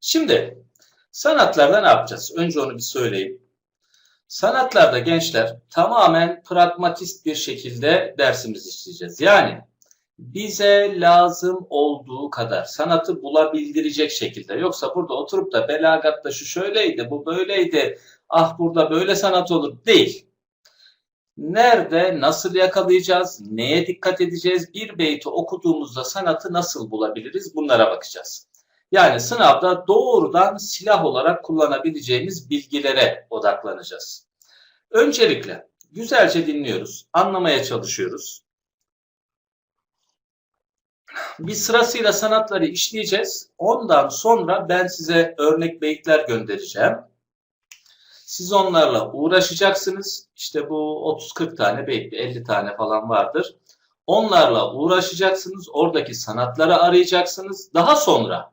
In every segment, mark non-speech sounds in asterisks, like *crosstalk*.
Şimdi sanatlarda ne yapacağız? Önce onu bir söyleyeyim. Sanatlarda gençler tamamen pragmatist bir şekilde dersimizi işleyeceğiz. Yani bize lazım olduğu kadar sanatı bulabildirecek şekilde. Yoksa burada oturup da belagatta şu şöyleydi, bu böyleydi, ah burada böyle sanat olur değil. Nerede, nasıl yakalayacağız, neye dikkat edeceğiz, bir beyti okuduğumuzda sanatı nasıl bulabiliriz bunlara bakacağız. Yani sınavda doğrudan silah olarak kullanabileceğimiz bilgilere odaklanacağız. Öncelikle güzelce dinliyoruz, anlamaya çalışıyoruz. Bir sırasıyla sanatları işleyeceğiz. Ondan sonra ben size örnek beyitler göndereceğim. Siz onlarla uğraşacaksınız. İşte bu 30-40 tane beyit, 50 tane falan vardır. Onlarla uğraşacaksınız. Oradaki sanatları arayacaksınız. Daha sonra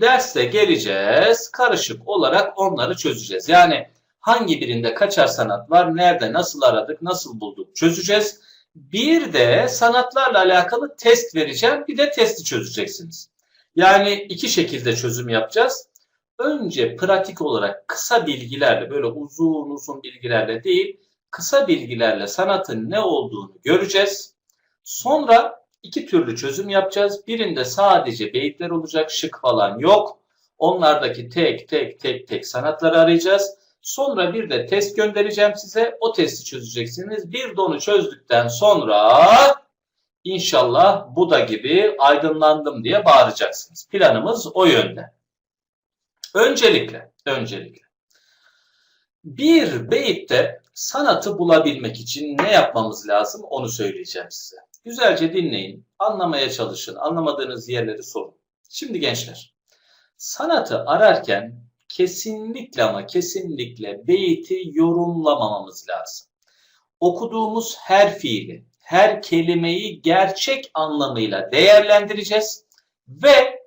derste geleceğiz. Karışık olarak onları çözeceğiz. Yani hangi birinde kaçar sanat var, nerede, nasıl aradık, nasıl bulduk çözeceğiz. Bir de sanatlarla alakalı test vereceğim. Bir de testi çözeceksiniz. Yani iki şekilde çözüm yapacağız. Önce pratik olarak kısa bilgilerle böyle uzun uzun bilgilerle değil kısa bilgilerle sanatın ne olduğunu göreceğiz. Sonra iki türlü çözüm yapacağız. Birinde sadece beyitler olacak şık falan yok. Onlardaki tek tek tek tek sanatları arayacağız. Sonra bir de test göndereceğim size. O testi çözeceksiniz. Bir de onu çözdükten sonra inşallah Buda gibi aydınlandım diye bağıracaksınız. Planımız o yönde. Öncelikle, öncelikle bir beyitte sanatı bulabilmek için ne yapmamız lazım onu söyleyeceğim size. Güzelce dinleyin, anlamaya çalışın, anlamadığınız yerleri sorun. Şimdi gençler, sanatı ararken kesinlikle ama kesinlikle beyti yorumlamamamız lazım. Okuduğumuz her fiili, her kelimeyi gerçek anlamıyla değerlendireceğiz ve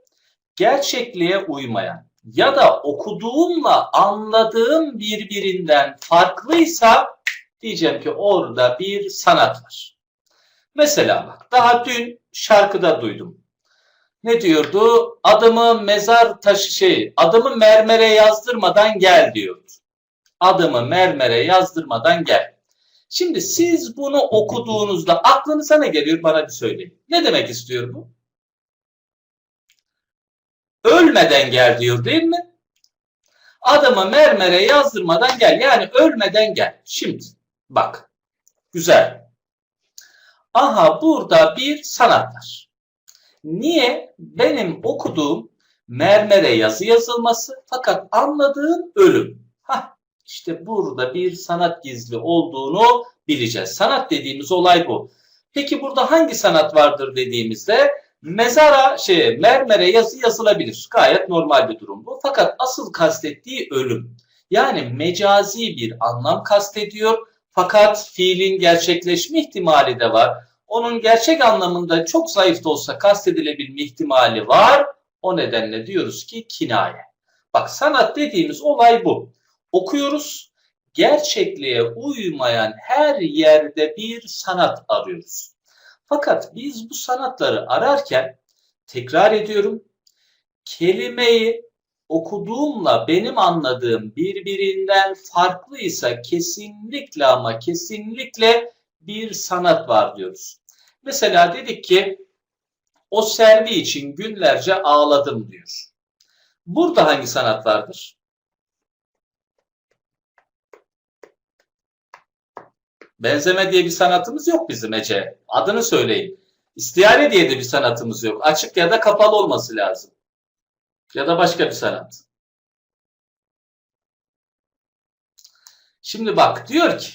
gerçekliğe uymayan ya da okuduğumla anladığım birbirinden farklıysa diyeceğim ki orada bir sanat var. Mesela bak daha dün şarkıda duydum. Ne diyordu? Adımı mezar taşı şey, adımı mermere yazdırmadan gel diyordu. Adımı mermere yazdırmadan gel. Şimdi siz bunu okuduğunuzda aklınıza ne geliyor bana bir söyleyin. Ne demek istiyor bu? Ölmeden gel diyor değil mi? Adımı mermere yazdırmadan gel. Yani ölmeden gel. Şimdi bak. Güzel. Aha burada bir sanat var. Niye? Benim okuduğum mermere yazı yazılması fakat anladığım ölüm. Hah, işte burada bir sanat gizli olduğunu bileceğiz. Sanat dediğimiz olay bu. Peki burada hangi sanat vardır dediğimizde mezara şey mermere yazı yazılabilir. Gayet normal bir durum bu. Fakat asıl kastettiği ölüm. Yani mecazi bir anlam kastediyor. Fakat fiilin gerçekleşme ihtimali de var. Onun gerçek anlamında çok zayıf da olsa kastedilebilme ihtimali var. O nedenle diyoruz ki kinaye. Bak sanat dediğimiz olay bu. Okuyoruz. Gerçekliğe uymayan her yerde bir sanat arıyoruz. Fakat biz bu sanatları ararken tekrar ediyorum kelimeyi okuduğumla benim anladığım birbirinden farklıysa kesinlikle ama kesinlikle bir sanat var diyoruz. Mesela dedik ki o servi için günlerce ağladım diyor. Burada hangi sanat vardır? Benzeme diye bir sanatımız yok bizim Ece. Adını söyleyin. İstiyare diye de bir sanatımız yok. Açık ya da kapalı olması lazım. Ya da başka bir sanat. Şimdi bak diyor ki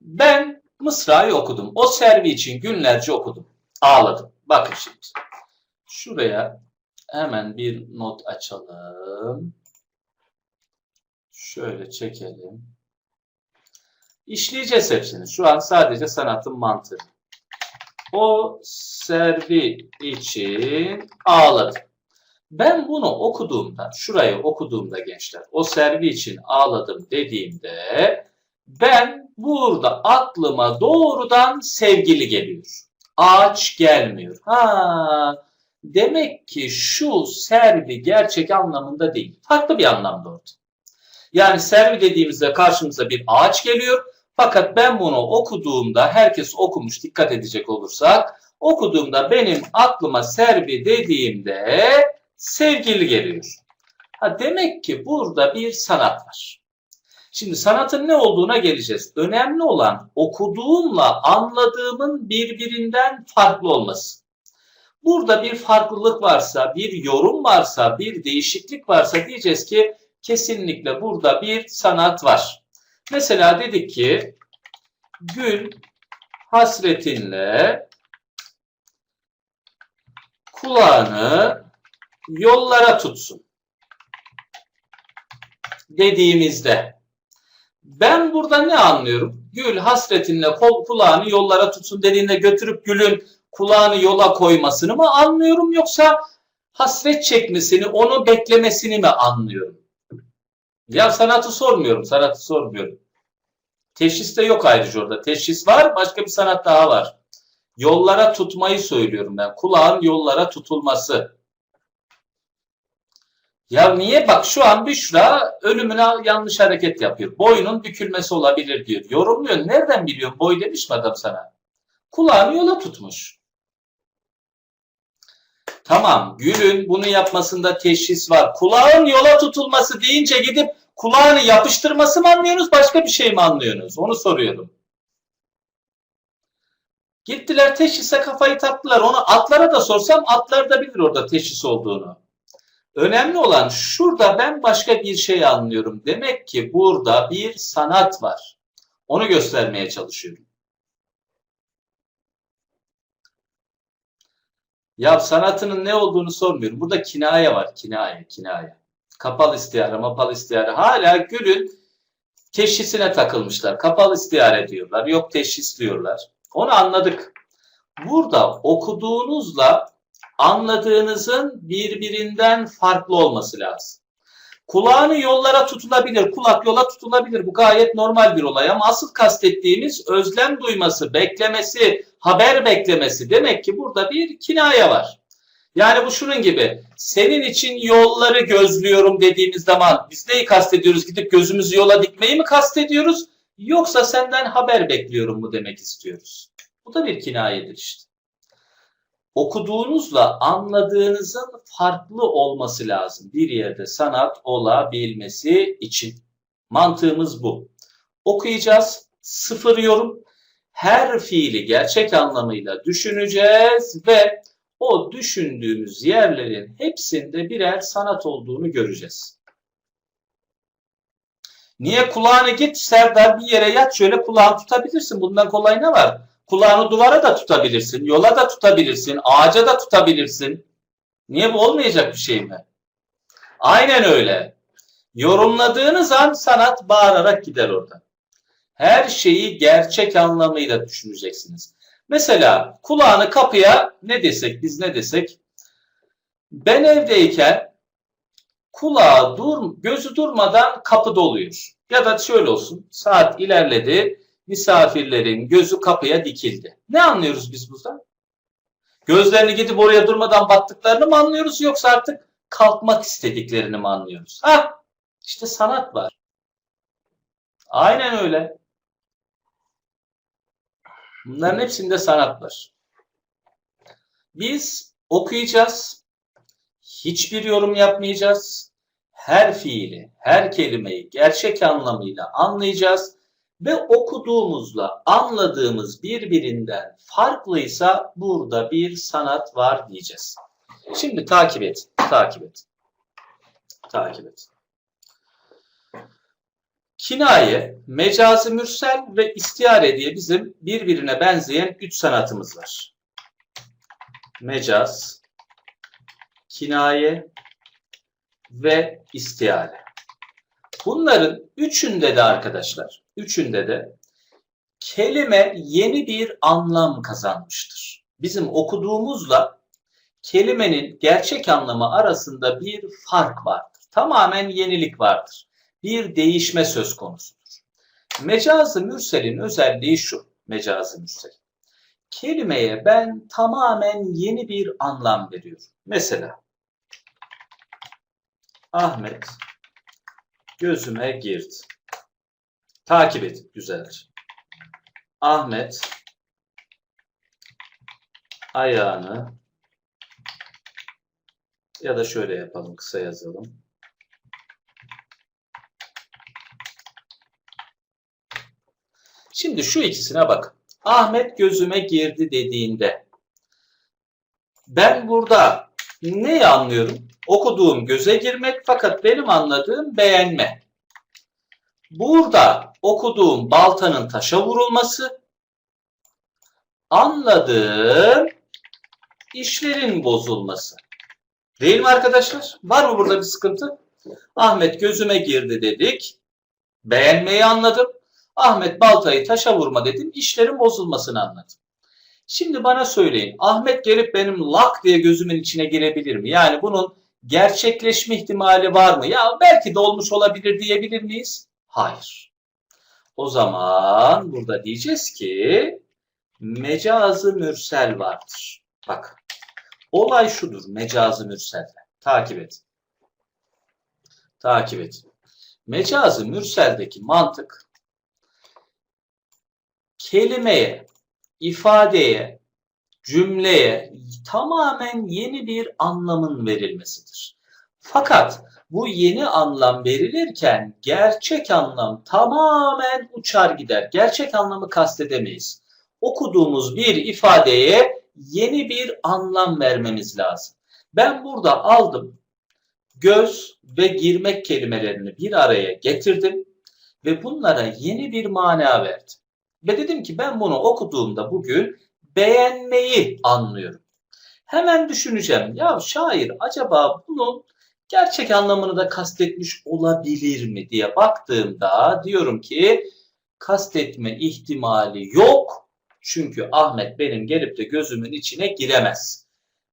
ben Mısra'yı okudum. O servi için günlerce okudum. Ağladım. Bakın şimdi. Şuraya hemen bir not açalım. Şöyle çekelim. İşleyeceğiz hepsini. Şu an sadece sanatın mantığı. O servi için ağladım. Ben bunu okuduğumda, şurayı okuduğumda gençler, o servi için ağladım dediğimde ben burada aklıma doğrudan sevgili geliyor. Ağaç gelmiyor. Ha, demek ki şu servi gerçek anlamında değil. Farklı bir anlamda orada. Yani servi dediğimizde karşımıza bir ağaç geliyor. Fakat ben bunu okuduğumda herkes okumuş dikkat edecek olursak okuduğumda benim aklıma servi dediğimde sevgili geliyor. Ha demek ki burada bir sanat var. Şimdi sanatın ne olduğuna geleceğiz. Önemli olan okuduğumla anladığımın birbirinden farklı olması. Burada bir farklılık varsa, bir yorum varsa, bir değişiklik varsa diyeceğiz ki kesinlikle burada bir sanat var. Mesela dedik ki gül hasretinle kulağını yollara tutsun dediğimizde ben burada ne anlıyorum? Gül hasretinle kol kulağını yollara tutsun dediğinde götürüp gülün kulağını yola koymasını mı anlıyorum yoksa hasret çekmesini, onu beklemesini mi anlıyorum? Ya sanatı sormuyorum, sanatı sormuyorum. Teşhis de yok ayrıca orada. Teşhis var, başka bir sanat daha var. Yollara tutmayı söylüyorum ben. Kulağın yollara tutulması. Ya niye? Bak şu an Büşra ölümüne yanlış hareket yapıyor. Boynun bükülmesi olabilir diyor. Yorumluyor. Nereden biliyorsun? Boy demiş mi adam sana? Kulağını yola tutmuş. Tamam. Gül'ün bunu yapmasında teşhis var. Kulağın yola tutulması deyince gidip kulağını yapıştırması mı anlıyorsunuz? Başka bir şey mi anlıyorsunuz? Onu soruyorum. Gittiler teşhise kafayı taktılar. Onu atlara da sorsam atlar da bilir orada teşhis olduğunu. Önemli olan şurada ben başka bir şey anlıyorum. Demek ki burada bir sanat var. Onu göstermeye çalışıyorum. Ya sanatının ne olduğunu sormuyorum. Burada kinaye var. Kinaye, kinaye. Kapalı istiyare, mapalı istiyare. Hala gülün teşhisine takılmışlar. Kapalı istiyare diyorlar. Yok teşhis diyorlar. Onu anladık. Burada okuduğunuzla anladığınızın birbirinden farklı olması lazım. Kulağını yollara tutulabilir, kulak yola tutulabilir. Bu gayet normal bir olay ama asıl kastettiğimiz özlem duyması, beklemesi, haber beklemesi. Demek ki burada bir kinaye var. Yani bu şunun gibi, senin için yolları gözlüyorum dediğimiz zaman biz neyi kastediyoruz? Gidip gözümüzü yola dikmeyi mi kastediyoruz? Yoksa senden haber bekliyorum mu demek istiyoruz? Bu da bir kinayedir işte okuduğunuzla anladığınızın farklı olması lazım bir yerde sanat olabilmesi için. Mantığımız bu. Okuyacağız, sıfır yorum, her fiili gerçek anlamıyla düşüneceğiz ve o düşündüğümüz yerlerin hepsinde birer sanat olduğunu göreceğiz. Niye kulağını git Serdar bir yere yat şöyle kulağını tutabilirsin. Bundan kolay ne var? Kulağını duvara da tutabilirsin, yola da tutabilirsin, ağaca da tutabilirsin. Niye bu olmayacak bir şey mi? Aynen öyle. Yorumladığınız an sanat bağırarak gider orada. Her şeyi gerçek anlamıyla düşüneceksiniz. Mesela kulağını kapıya ne desek biz ne desek ben evdeyken kulağı dur, gözü durmadan kapı doluyor. Ya da şöyle olsun saat ilerledi misafirlerin gözü kapıya dikildi. Ne anlıyoruz biz buradan? Gözlerini gidip oraya durmadan baktıklarını mı anlıyoruz yoksa artık kalkmak istediklerini mi anlıyoruz? Ha, işte sanat var. Aynen öyle. Bunların hepsinde sanat var. Biz okuyacağız. Hiçbir yorum yapmayacağız. Her fiili, her kelimeyi gerçek anlamıyla anlayacağız ve okuduğumuzla anladığımız birbirinden farklıysa burada bir sanat var diyeceğiz. Şimdi takip et, takip et. Takip et. Kinaye, mecazi mürsel ve istiyare diye bizim birbirine benzeyen üç sanatımız var. Mecaz, kinaye ve istiyare. Bunların üçünde de arkadaşlar Üçünde de kelime yeni bir anlam kazanmıştır. Bizim okuduğumuzla kelimenin gerçek anlamı arasında bir fark vardır. Tamamen yenilik vardır. Bir değişme söz konusudur. Mecazı mürselin özelliği şu. Mecazı mürsel. kelimeye ben tamamen yeni bir anlam veriyorum. Mesela Ahmet gözüme girdi. Takip et güzelce. Ahmet ayağını ya da şöyle yapalım kısa yazalım. Şimdi şu ikisine bak. Ahmet gözüme girdi dediğinde ben burada neyi anlıyorum? Okuduğum göze girmek fakat benim anladığım beğenme. Burada okuduğum baltanın taşa vurulması, anladığım işlerin bozulması. Değil mi arkadaşlar? Var mı burada bir sıkıntı? Ahmet gözüme girdi dedik. Beğenmeyi anladım. Ahmet baltayı taşa vurma dedim. işlerin bozulmasını anladım. Şimdi bana söyleyin. Ahmet gelip benim lak diye gözümün içine girebilir mi? Yani bunun gerçekleşme ihtimali var mı? Ya belki de olmuş olabilir diyebilir miyiz? Hayır. O zaman burada diyeceğiz ki mecazı mürsel vardır. Bak. Olay şudur mecazı mürselde. Takip et. Takip et. Mecazı mürseldeki mantık kelimeye, ifadeye, cümleye tamamen yeni bir anlamın verilmesidir. Fakat bu yeni anlam verilirken gerçek anlam tamamen uçar gider. Gerçek anlamı kastedemeyiz. Okuduğumuz bir ifadeye yeni bir anlam vermemiz lazım. Ben burada aldım göz ve girmek kelimelerini bir araya getirdim ve bunlara yeni bir mana verdim. Ve dedim ki ben bunu okuduğumda bugün beğenmeyi anlıyorum. Hemen düşüneceğim. Ya şair acaba bunun gerçek anlamını da kastetmiş olabilir mi diye baktığımda diyorum ki kastetme ihtimali yok. Çünkü Ahmet benim gelip de gözümün içine giremez.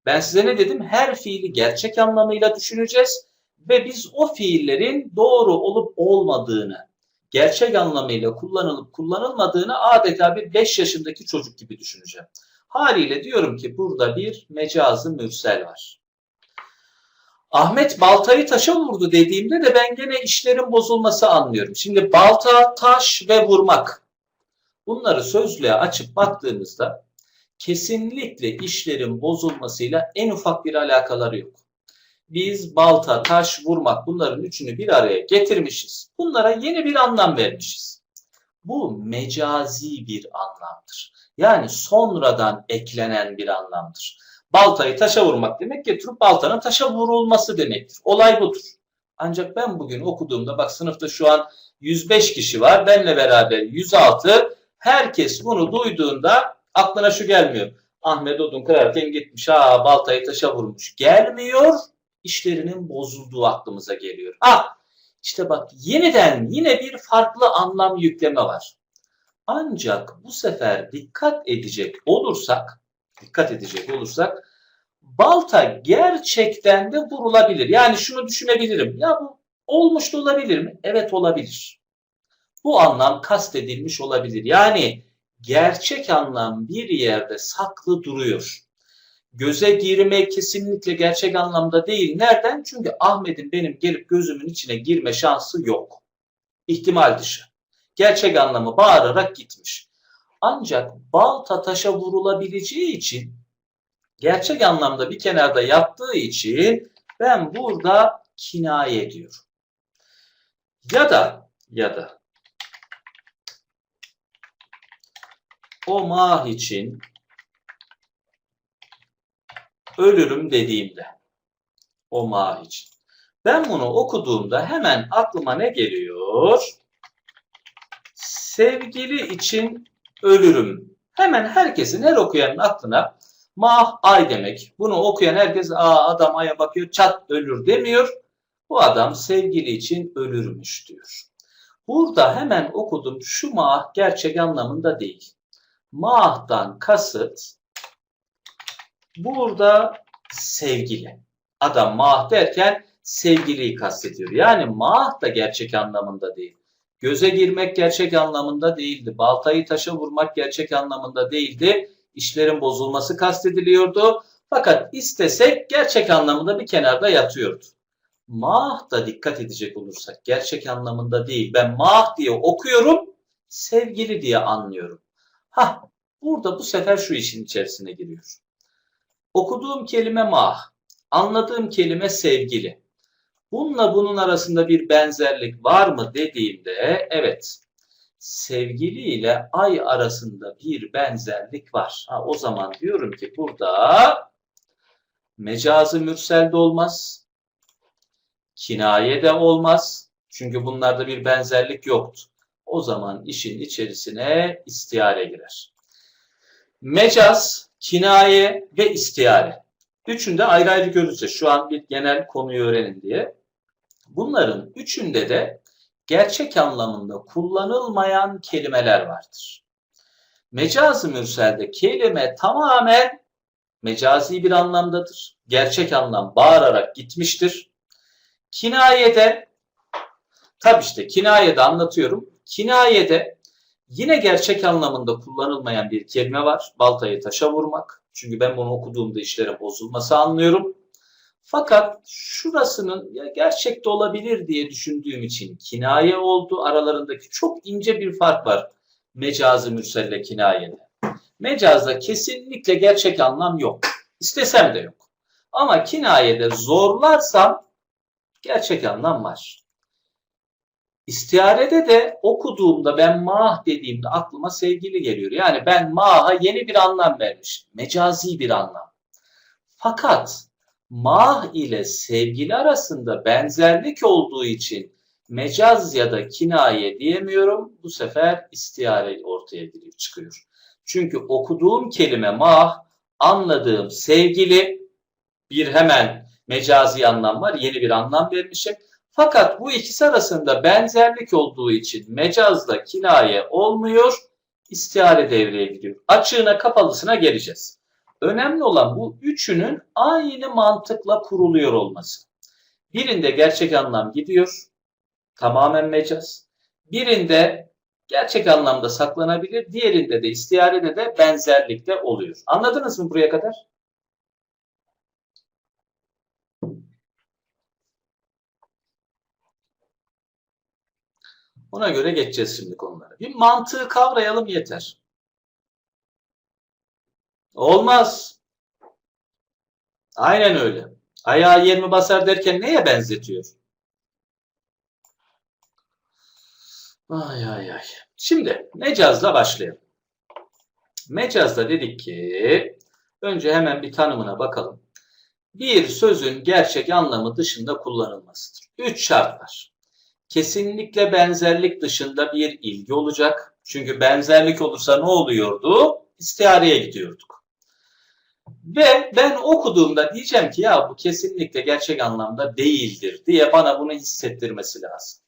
Ben size ne dedim? Her fiili gerçek anlamıyla düşüneceğiz ve biz o fiillerin doğru olup olmadığını, gerçek anlamıyla kullanılıp kullanılmadığını adeta bir 5 yaşındaki çocuk gibi düşüneceğim. Haliyle diyorum ki burada bir mecazı mürsel var. Ahmet baltayı taşa vurdu dediğimde de ben gene işlerin bozulması anlıyorum. Şimdi balta, taş ve vurmak. Bunları sözlüğe açıp baktığımızda kesinlikle işlerin bozulmasıyla en ufak bir alakaları yok. Biz balta, taş, vurmak bunların üçünü bir araya getirmişiz. Bunlara yeni bir anlam vermişiz. Bu mecazi bir anlamdır. Yani sonradan eklenen bir anlamdır. Baltayı taşa vurmak demek getirip baltanın taşa vurulması demektir. Olay budur. Ancak ben bugün okuduğumda bak sınıfta şu an 105 kişi var. Benle beraber 106. Herkes bunu duyduğunda aklına şu gelmiyor. Ahmet odun kırarken gitmiş ha baltayı taşa vurmuş. Gelmiyor. İşlerinin bozulduğu aklımıza geliyor. Ah işte bak yeniden yine bir farklı anlam yükleme var. Ancak bu sefer dikkat edecek olursak, dikkat edecek olursak balta gerçekten de vurulabilir. Yani şunu düşünebilirim. Ya bu olmuş da olabilir mi? Evet olabilir. Bu anlam kastedilmiş olabilir. Yani gerçek anlam bir yerde saklı duruyor. Göze girme kesinlikle gerçek anlamda değil. Nereden? Çünkü Ahmet'in benim gelip gözümün içine girme şansı yok. İhtimal dışı. Gerçek anlamı bağırarak gitmiş. Ancak balta taşa vurulabileceği için gerçek anlamda bir kenarda yattığı için ben burada kinaye ediyorum. Ya da ya da o mah için ölürüm dediğimde o mah için. Ben bunu okuduğumda hemen aklıma ne geliyor? Sevgili için ölürüm. Hemen herkesin her okuyanın aklına mah ay demek. Bunu okuyan herkes aa adam aya bakıyor çat ölür demiyor. Bu adam sevgili için ölürmüş diyor. Burada hemen okudum şu mah gerçek anlamında değil. Mah'tan kasıt burada sevgili. Adam mah derken sevgiliyi kastediyor. Yani mah da gerçek anlamında değil. Göze girmek gerçek anlamında değildi. Baltayı taşa vurmak gerçek anlamında değildi. işlerin bozulması kastediliyordu. Fakat istesek gerçek anlamında bir kenarda yatıyordu. Mah da dikkat edecek olursak gerçek anlamında değil. Ben mah diye okuyorum, sevgili diye anlıyorum. Ha, burada bu sefer şu işin içerisine giriyor. Okuduğum kelime mah, anladığım kelime sevgili. Bununla bunun arasında bir benzerlik var mı dediğimde evet. Sevgili ile ay arasında bir benzerlik var. Ha, o zaman diyorum ki burada mecazı mürsel de olmaz. Kinaye de olmaz. Çünkü bunlarda bir benzerlik yoktu. O zaman işin içerisine istiyare girer. Mecaz, kinaye ve istiyare. Üçünde ayrı ayrı göreceğiz. Şu an bir genel konuyu öğrenin diye. Bunların üçünde de gerçek anlamında kullanılmayan kelimeler vardır. Mecaz-ı mürselde kelime tamamen mecazi bir anlamdadır. Gerçek anlam bağırarak gitmiştir. Kinayede, tabi işte kinayede anlatıyorum. Kinayede yine gerçek anlamında kullanılmayan bir kelime var. Baltayı taşa vurmak. Çünkü ben bunu okuduğumda işlerin bozulması anlıyorum. Fakat şurasının ya gerçekte olabilir diye düşündüğüm için kinaye oldu. Aralarındaki çok ince bir fark var mecazı mürselle kinayede. Mecazda kesinlikle gerçek anlam yok. İstesem de yok. Ama kinayede zorlarsam gerçek anlam var. İstiharede de okuduğumda ben mah dediğimde aklıma sevgili geliyor. Yani ben maha yeni bir anlam vermişim. Mecazi bir anlam. Fakat mah ile sevgili arasında benzerlik olduğu için mecaz ya da kinaye diyemiyorum. Bu sefer istihare ortaya giriyor, çıkıyor. Çünkü okuduğum kelime mah, anladığım sevgili bir hemen mecazi anlam var. Yeni bir anlam vermişim. Fakat bu ikisi arasında benzerlik olduğu için mecazda kinaye olmuyor, istihare devreye gidiyor. Açığına kapalısına geleceğiz. Önemli olan bu üçünün aynı mantıkla kuruluyor olması. Birinde gerçek anlam gidiyor, tamamen mecaz. Birinde gerçek anlamda saklanabilir, diğerinde de istiharede de benzerlikte oluyor. Anladınız mı buraya kadar? Ona göre geçeceğiz şimdi konulara. Bir mantığı kavrayalım yeter. Olmaz. Aynen öyle. Ayağı 20 basar derken neye benzetiyor? Ay ay ay. Şimdi mecazla başlayalım. Mecazda dedik ki önce hemen bir tanımına bakalım. Bir sözün gerçek anlamı dışında kullanılmasıdır. Üç şart var. Kesinlikle benzerlik dışında bir ilgi olacak. Çünkü benzerlik olursa ne oluyordu? İstihareye gidiyorduk. Ve ben okuduğumda diyeceğim ki ya bu kesinlikle gerçek anlamda değildir diye bana bunu hissettirmesi lazım.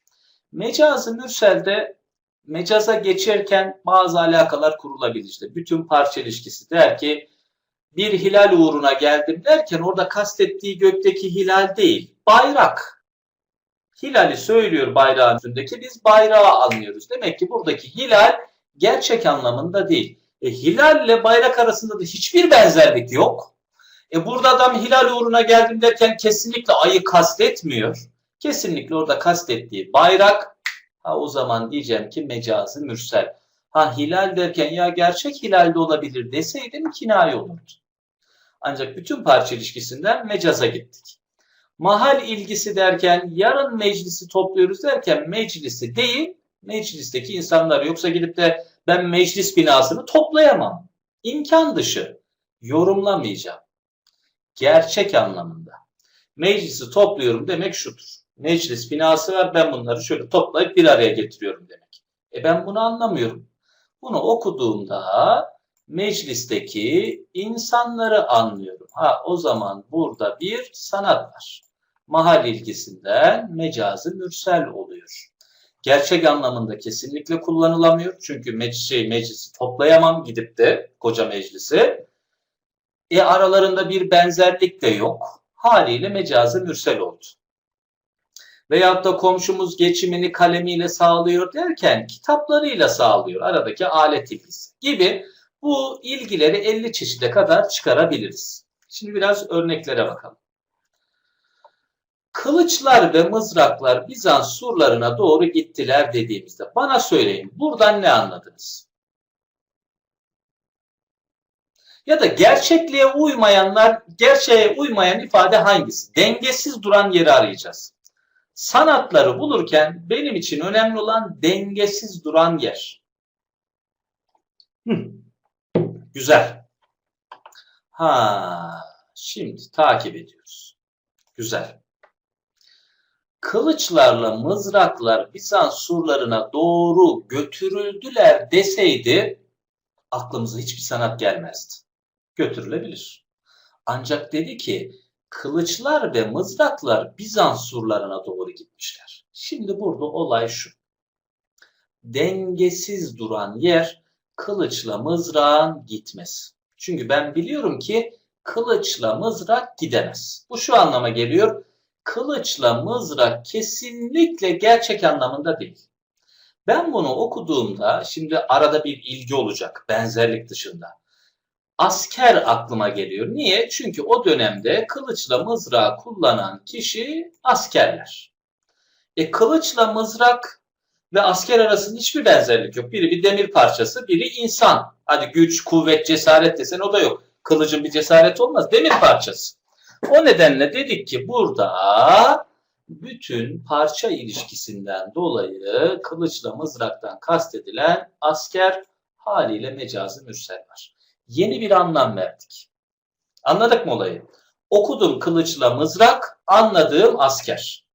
Mecazı mürselde mecaza geçerken bazı alakalar kurulabilir. İşte bütün parça ilişkisi der ki bir hilal uğruna geldim derken orada kastettiği gökteki hilal değil, bayrak. Hilali söylüyor bayrağın üstündeki, biz bayrağı anlıyoruz. Demek ki buradaki hilal gerçek anlamında değil. E, hilalle bayrak arasında da hiçbir benzerlik yok. E, burada adam hilal uğruna geldim derken kesinlikle ayı kastetmiyor. Kesinlikle orada kastettiği bayrak. Ha o zaman diyeceğim ki mecazı mürsel. Ha hilal derken ya gerçek hilal de olabilir deseydim kinaye olurdu. Ancak bütün parça ilişkisinden mecaza gittik. Mahal ilgisi derken yarın meclisi topluyoruz derken meclisi değil meclisteki insanlar yoksa gidip de ben meclis binasını toplayamam. İmkan dışı. Yorumlamayacağım. Gerçek anlamında. Meclisi topluyorum demek şudur. Meclis binası var ben bunları şöyle toplayıp bir araya getiriyorum demek. E ben bunu anlamıyorum. Bunu okuduğumda meclisteki insanları anlıyorum. Ha o zaman burada bir sanat var. Mahal ilgisinden mecazı mürsel oluyor. Gerçek anlamında kesinlikle kullanılamıyor. Çünkü meclis, şey, meclisi toplayamam gidip de koca meclisi. E aralarında bir benzerlik de yok. Haliyle mecazı mürsel oldu. Veyahut da komşumuz geçimini kalemiyle sağlıyor derken kitaplarıyla sağlıyor. Aradaki alet ilgisi gibi Bu ilgileri 50 çeşide kadar çıkarabiliriz. Şimdi biraz örneklere bakalım. Kılıçlar ve mızraklar Bizans surlarına doğru gittiler dediğimizde bana söyleyin buradan ne anladınız? Ya da gerçekliğe uymayanlar, gerçeğe uymayan ifade hangisi? Dengesiz duran yeri arayacağız. Sanatları bulurken benim için önemli olan dengesiz duran yer. Hı. Güzel. Ha, şimdi takip ediyoruz. Güzel. Kılıçlarla mızraklar Bizans surlarına doğru götürüldüler deseydi aklımıza hiçbir sanat gelmezdi. Götürülebilir. Ancak dedi ki kılıçlar ve mızraklar Bizans surlarına doğru gitmişler. Şimdi burada olay şu. Dengesiz duran yer kılıçla mızrağın gitmesi. Çünkü ben biliyorum ki kılıçla mızrak gidemez. Bu şu anlama geliyor. Kılıçla mızrak kesinlikle gerçek anlamında değil. Ben bunu okuduğumda şimdi arada bir ilgi olacak benzerlik dışında. Asker aklıma geliyor. Niye? Çünkü o dönemde kılıçla mızrağı kullanan kişi askerler. E kılıçla mızrak ve asker arasında hiçbir benzerlik yok. Biri bir demir parçası, biri insan. Hadi güç, kuvvet, cesaret desen o da yok. Kılıcın bir cesaret olmaz. Demir parçası. O nedenle dedik ki burada bütün parça ilişkisinden dolayı kılıçla mızraktan kastedilen asker haliyle mecazi mürsel var. Yeni bir anlam verdik. Anladık mı olayı? Okudum kılıçla mızrak, anladığım asker.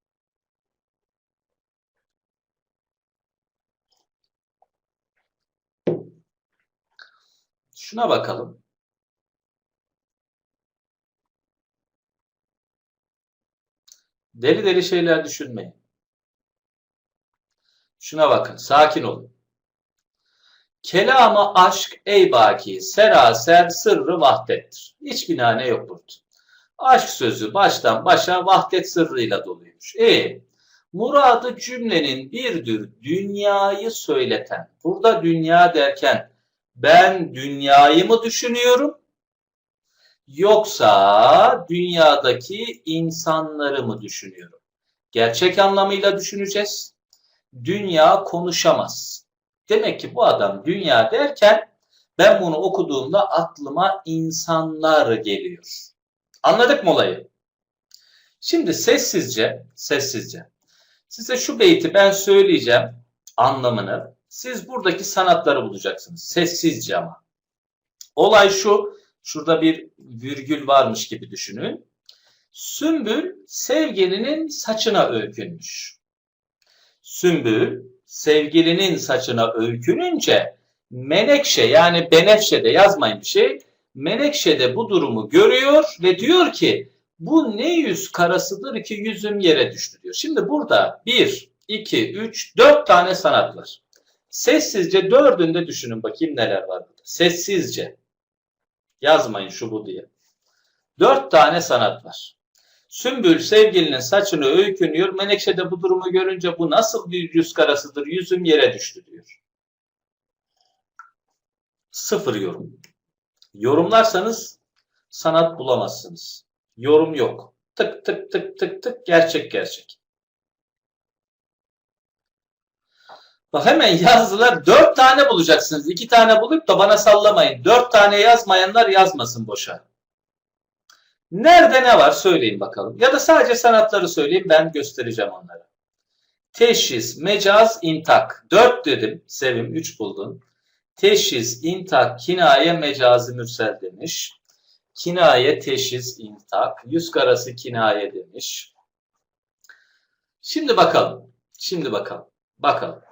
Şuna bakalım. Deli deli şeyler düşünmeyin. Şuna bakın, sakin olun. Kelamı aşk ey baki, seraser sırrı vahdettir. Hiç binane yok burada. Aşk sözü baştan başa vahdet sırrıyla doluymuş. E, muradı cümlenin birdir dünyayı söyleten. Burada dünya derken ben dünyayı mı düşünüyorum? Yoksa dünyadaki insanları mı düşünüyorum? Gerçek anlamıyla düşüneceğiz. Dünya konuşamaz. Demek ki bu adam dünya derken ben bunu okuduğumda aklıma insanlar geliyor. Anladık mı olayı? Şimdi sessizce, sessizce size şu beyti ben söyleyeceğim anlamını. Siz buradaki sanatları bulacaksınız. Sessizce ama. Olay şu. Şurada bir virgül varmış gibi düşünün. Sümbül sevgilinin saçına öykünmüş. Sümbül sevgilinin saçına öykününce Menekşe yani Benefşe'de yazmayın bir şey. Menekşe de bu durumu görüyor ve diyor ki bu ne yüz karasıdır ki yüzüm yere düştü diyor. Şimdi burada 1, 2, 3, 4 tane sanat var. Sessizce dördünde düşünün bakayım neler var burada. Sessizce. Yazmayın şu bu diye. Dört tane sanat var. Sümbül sevgilinin saçını öykünüyor. Menekşe de bu durumu görünce bu nasıl bir yüz karasıdır yüzüm yere düştü diyor. Sıfır yorum. Yorumlarsanız sanat bulamazsınız. Yorum yok. Tık tık tık tık tık gerçek gerçek. Bak hemen yazdılar. Dört tane bulacaksınız. İki tane bulup da bana sallamayın. Dört tane yazmayanlar yazmasın boşa. Nerede ne var söyleyin bakalım. Ya da sadece sanatları söyleyeyim ben göstereceğim onları. Teşhis, mecaz, intak. Dört dedim. Sevim üç buldun. Teşhis, intak, kinaye, mecazi, mürsel demiş. Kinaye, teşhis, intak. Yüz karası kinaye demiş. Şimdi bakalım. Şimdi. Bakalım. Bakalım.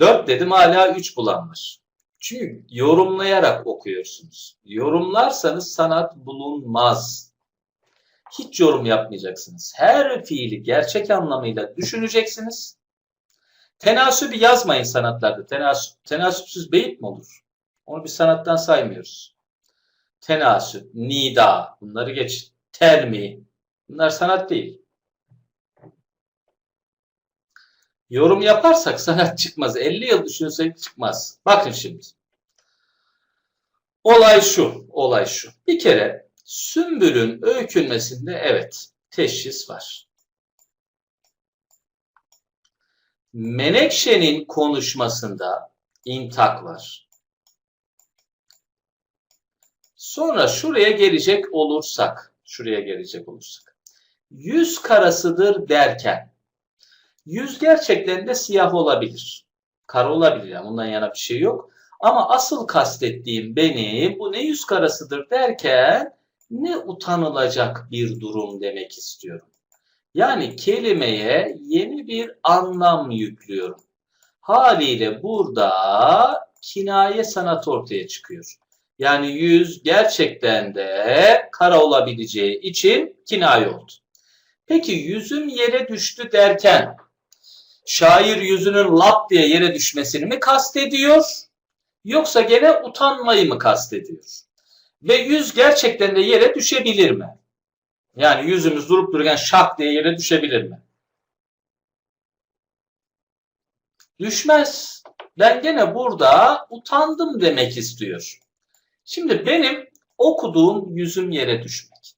4 dedim hala 3 bulan var. Çünkü yorumlayarak okuyorsunuz. Yorumlarsanız sanat bulunmaz. Hiç yorum yapmayacaksınız. Her fiili gerçek anlamıyla düşüneceksiniz. Tenasübü yazmayın sanatlarda. Tenasüp, tenasüpsüz beyit mi olur? Onu bir sanattan saymıyoruz. Tenasüp, nida bunları geç. Termi bunlar sanat değil. Yorum yaparsak sanat *laughs* çıkmaz. 50 yıl düşünsek çıkmaz. Bakın şimdi. Olay şu, olay şu. Bir kere sümbülün öykünmesinde evet teşhis var. Menekşe'nin konuşmasında intak var. Sonra şuraya gelecek olursak, şuraya gelecek olursak. Yüz karasıdır derken, yüz gerçekten de siyah olabilir. Kara olabilir yani bundan yana bir şey yok. Ama asıl kastettiğim benim bu ne yüz karasıdır derken ne utanılacak bir durum demek istiyorum. Yani kelimeye yeni bir anlam yüklüyorum. Haliyle burada kinaye sanat ortaya çıkıyor. Yani yüz gerçekten de kara olabileceği için kinaye oldu. Peki yüzüm yere düştü derken şair yüzünün lap diye yere düşmesini mi kastediyor? Yoksa gene utanmayı mı kastediyor? Ve yüz gerçekten de yere düşebilir mi? Yani yüzümüz durup dururken şak diye yere düşebilir mi? Düşmez. Ben gene burada utandım demek istiyor. Şimdi benim okuduğum yüzüm yere düşmek.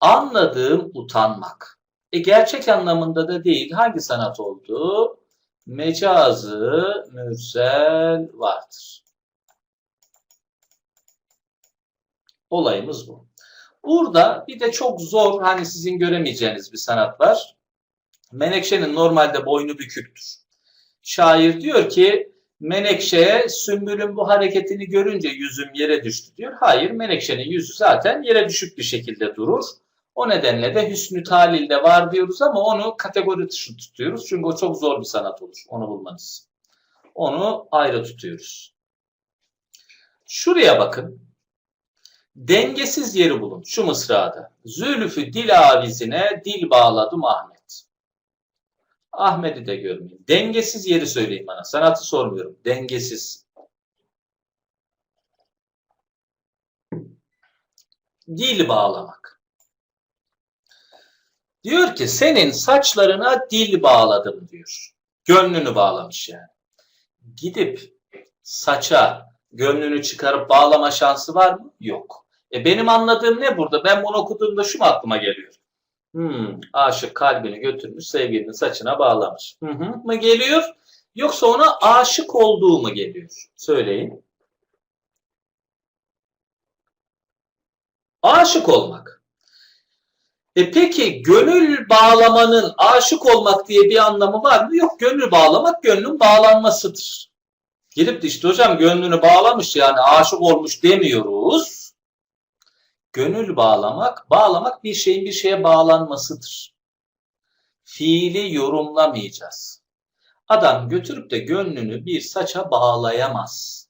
Anladığım utanmak. E gerçek anlamında da değil. Hangi sanat oldu? Mecazı mürsel vardır. Olayımız bu. Burada bir de çok zor hani sizin göremeyeceğiniz bir sanat var. Menekşe'nin normalde boynu büküktür. Şair diyor ki Menekşe'ye Sümbül'ün bu hareketini görünce yüzüm yere düştü diyor. Hayır Menekşe'nin yüzü zaten yere düşük bir şekilde durur. O nedenle de hüsnü talilde var diyoruz ama onu kategori dışı tutuyoruz. Çünkü o çok zor bir sanat olur onu bulmanız. Onu ayrı tutuyoruz. Şuraya bakın. Dengesiz yeri bulun şu mısrada. Zülfü dil avizine dil bağladım Ahmet. Ahmet'i de görmeyin. Dengesiz yeri söyleyin bana. Sanatı sormuyorum. Dengesiz. Dil bağlamak. Diyor ki senin saçlarına dil bağladım diyor. Gönlünü bağlamış yani. Gidip saça gönlünü çıkarıp bağlama şansı var mı? Yok. E benim anladığım ne burada? Ben bunu okuduğumda şu mu aklıma geliyor? Hmm, aşık kalbini götürmüş sevgilinin saçına bağlamış. Hı hı mı geliyor? Yoksa ona aşık olduğu mu geliyor? Söyleyin. Aşık olmak. E peki gönül bağlamanın aşık olmak diye bir anlamı var mı? Yok gönül bağlamak gönlün bağlanmasıdır. Gidip de işte hocam gönlünü bağlamış yani aşık olmuş demiyoruz. Gönül bağlamak, bağlamak bir şeyin bir şeye bağlanmasıdır. Fiili yorumlamayacağız. Adam götürüp de gönlünü bir saça bağlayamaz.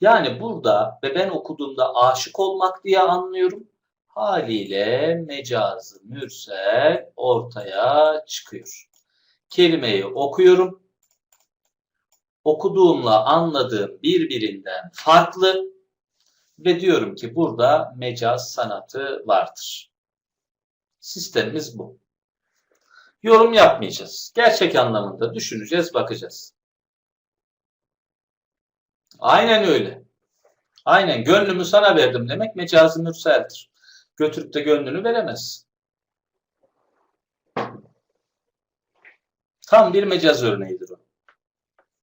Yani burada ve ben okuduğumda aşık olmak diye anlıyorum. Haliyle mecazı mürsel ortaya çıkıyor. Kelimeyi okuyorum. Okuduğumla anladığım birbirinden farklı ve diyorum ki burada mecaz sanatı vardır. Sistemimiz bu. Yorum yapmayacağız. Gerçek anlamında düşüneceğiz, bakacağız. Aynen öyle. Aynen gönlümü sana verdim demek mecazı mürseldir. Götürüp de gönlünü veremez. Tam bir mecaz örneğidir o.